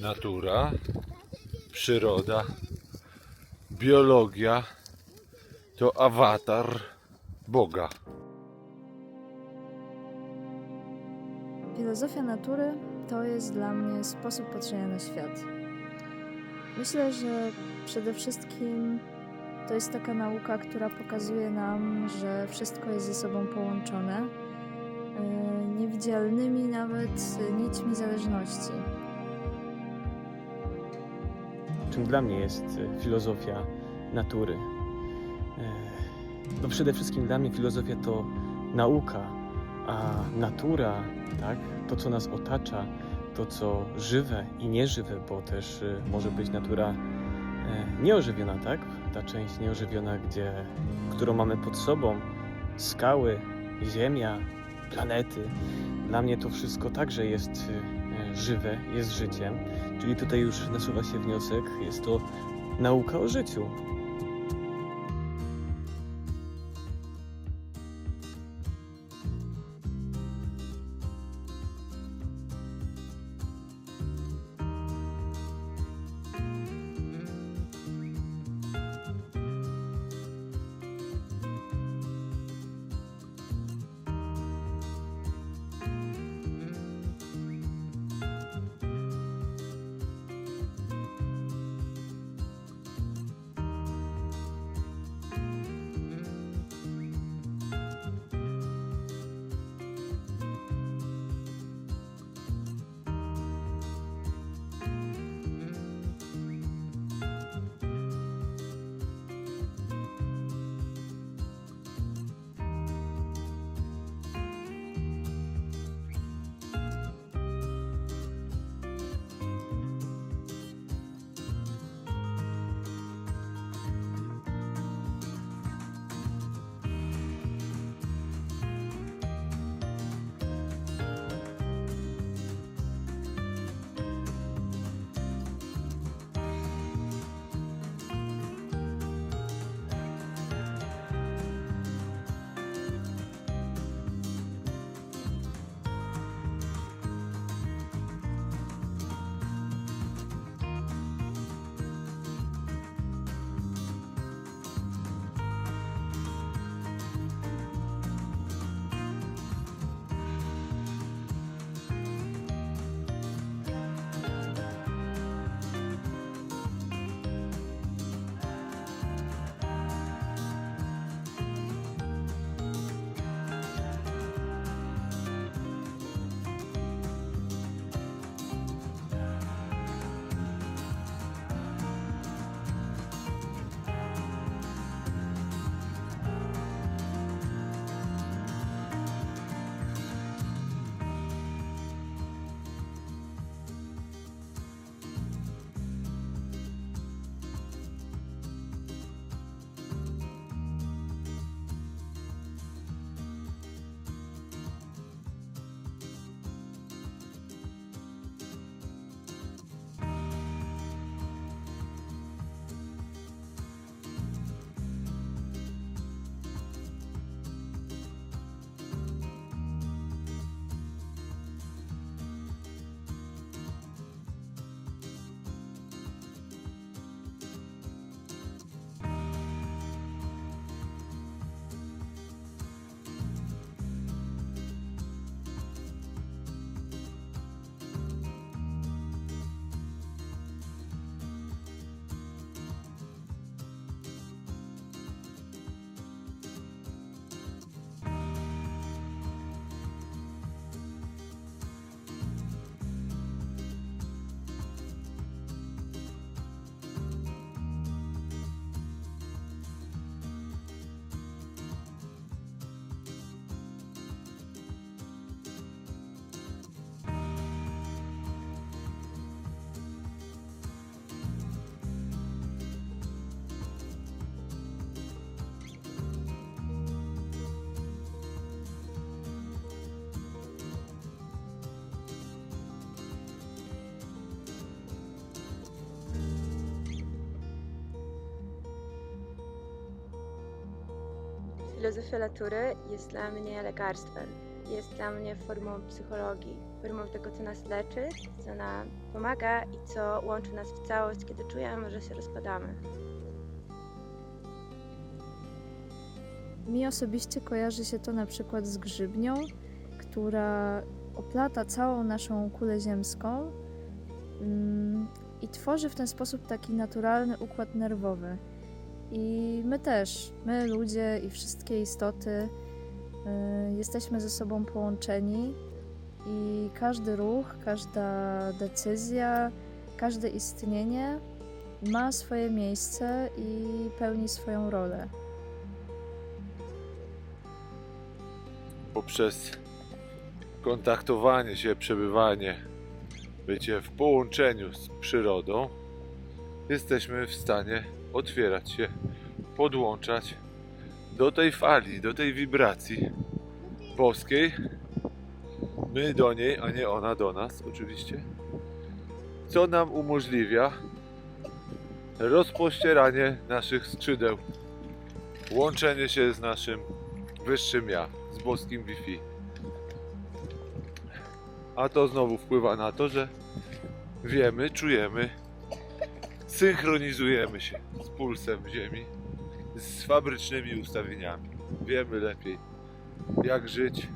natura, przyroda, biologia to awatar Boga. Filozofia natury to jest dla mnie sposób patrzenia na świat. Myślę, że przede wszystkim to jest taka nauka, która pokazuje nam, że wszystko jest ze sobą połączone, yy, niewidzialnymi nawet nićmi zależności. Czym dla mnie jest e, filozofia natury. E, No przede wszystkim dla mnie filozofia to nauka, a natura, tak, to co nas otacza, to co żywe i nieżywe, bo też e, może być natura nieożywiona, tak? Ta część nieożywiona, gdzie, którą mamy pod sobą, skały, ziemia, planety. Dla mnie to wszystko także jest żywe, jest życiem. Czyli tutaj już nasuwa się wniosek, jest to nauka o życiu. Filozofia natury jest dla mnie lekarstwem. jest dla mnie formą psychologii, formą tego, co nas leczy, co nam pomaga i co łączy nas w całość, kiedy czujemy, że się rozpadamy. Mi osobiście kojarzy się to na przykład z grzybnią, która oplata całą naszą kulę ziemską mm, i tworzy w ten sposób taki naturalny układ nerwowy. I my też, my ludzie i wszystkie istoty, y, jesteśmy ze sobą połączeni i każdy ruch, każda decyzja, każde istnienie ma swoje miejsce i pełni swoją rolę. Poprzez kontaktowanie się, przebywanie, bycie w połączeniu z przyrodą, jesteśmy w stanie otwierać się, podłączać do tej fali, do tej wibracji boskiej. My do niej, a nie ona do nas, oczywiście. Co nam umożliwia rozpościeranie naszych skrzydeł, łączenie się z naszym wyższym ja, z boskim Wi-Fi. A to znowu wpływa na to, że wiemy, czujemy, synchronizujemy się z pulsem Ziemi, z fabrycznymi ustawieniami. Wiemy lepiej, jak żyć,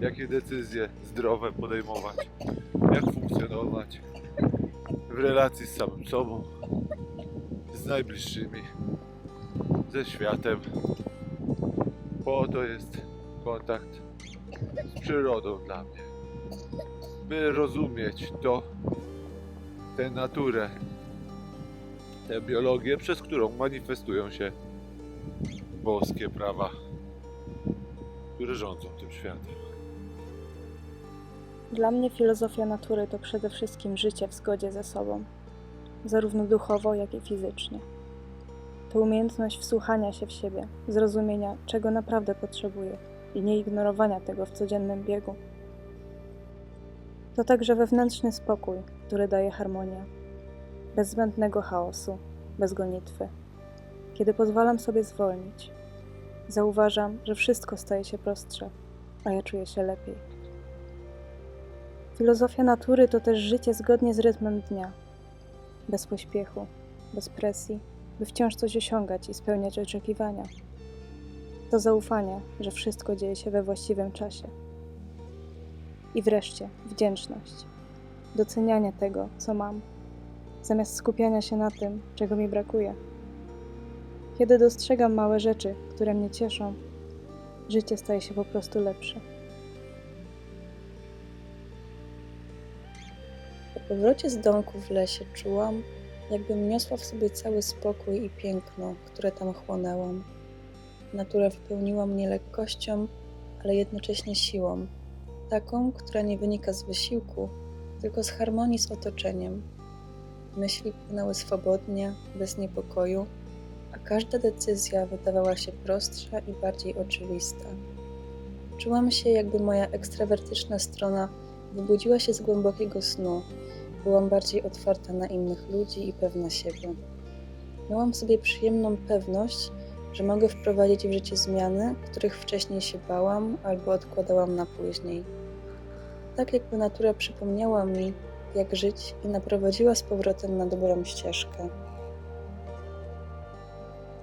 jakie decyzje zdrowe podejmować, jak funkcjonować w relacji z samym sobą, z najbliższymi, ze światem. Po to jest kontakt z przyrodą dla mnie. By rozumieć to, tę naturę, tę biologię, przez którą manifestują się boskie prawa, które rządzą tym światem. Dla mnie filozofia natury to przede wszystkim życie w zgodzie ze sobą, zarówno duchowo, jak i fizycznie. To umiejętność wsłuchania się w siebie, zrozumienia, czego naprawdę potrzebuję i nie ignorowania tego w codziennym biegu. To także wewnętrzny spokój, który daje harmonia, bez zbędnego chaosu, bez gonitwy. Kiedy pozwalam sobie zwolnić, zauważam, że wszystko staje się prostsze, a ja czuję się lepiej. Filozofia natury to też życie zgodnie z rytmem dnia, bez pośpiechu, bez presji, by wciąż coś osiągać i spełniać oczekiwania. To zaufanie, że wszystko dzieje się we właściwym czasie. I wreszcie wdzięczność, docenianie tego, co mam, zamiast skupiania się na tym, czego mi brakuje. Kiedy dostrzegam małe rzeczy, które mnie cieszą, życie staje się po prostu lepsze. Po powrocie z domku w lesie czułam, jakbym niosła w sobie cały spokój i piękno, które tam chłonęłam. Natura wypełniła mnie lekkością, ale jednocześnie siłą, taką, która nie wynika z wysiłku, tylko z harmonii z otoczeniem. Myśli płynęły swobodnie, bez niepokoju, a każda decyzja wydawała się prostsza i bardziej oczywista. Czułam się, jakby moja ekstrawertyczna strona wybudziła się z głębokiego snu. Byłam bardziej otwarta na innych ludzi i pewna siebie. Miałam w sobie przyjemną pewność, że mogę wprowadzić w życie zmiany, których wcześniej się bałam albo odkładałam na później. Tak jakby natura przypomniała mi, jak żyć i naprowadziła z powrotem na dobrą ścieżkę.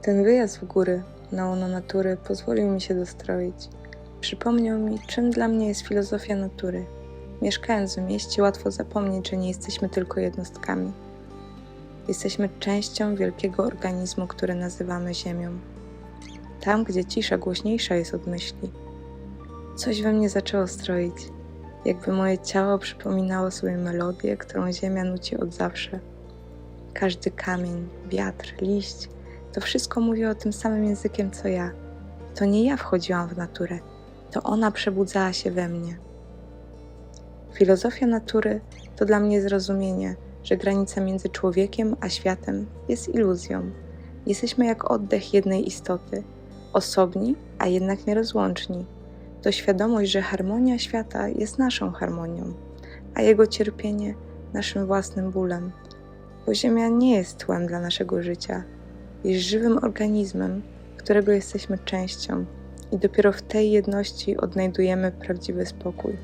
Ten wyjazd w góry na łono natury pozwolił mi się dostroić. Przypomniał mi, czym dla mnie jest filozofia natury. Mieszkając w mieście, łatwo zapomnieć, że nie jesteśmy tylko jednostkami. Jesteśmy częścią wielkiego organizmu, który nazywamy Ziemią. Tam, gdzie cisza głośniejsza jest od myśli. Coś we mnie zaczęło stroić, jakby moje ciało przypominało sobie melodię, którą Ziemia nuci od zawsze. Każdy kamień, wiatr, liść to wszystko mówi o tym samym językiem co ja. To nie ja wchodziłam w naturę, to ona przebudzała się we mnie. Filozofia natury to dla mnie zrozumienie, że granica między człowiekiem a światem jest iluzją. Jesteśmy jak oddech jednej istoty, osobni, a jednak nierozłączni. To świadomość, że harmonia świata jest naszą harmonią, a jego cierpienie naszym własnym bólem. Bo Ziemia nie jest tłem dla naszego życia, jest żywym organizmem, którego jesteśmy częścią I dopiero w tej jedności odnajdujemy prawdziwy spokój.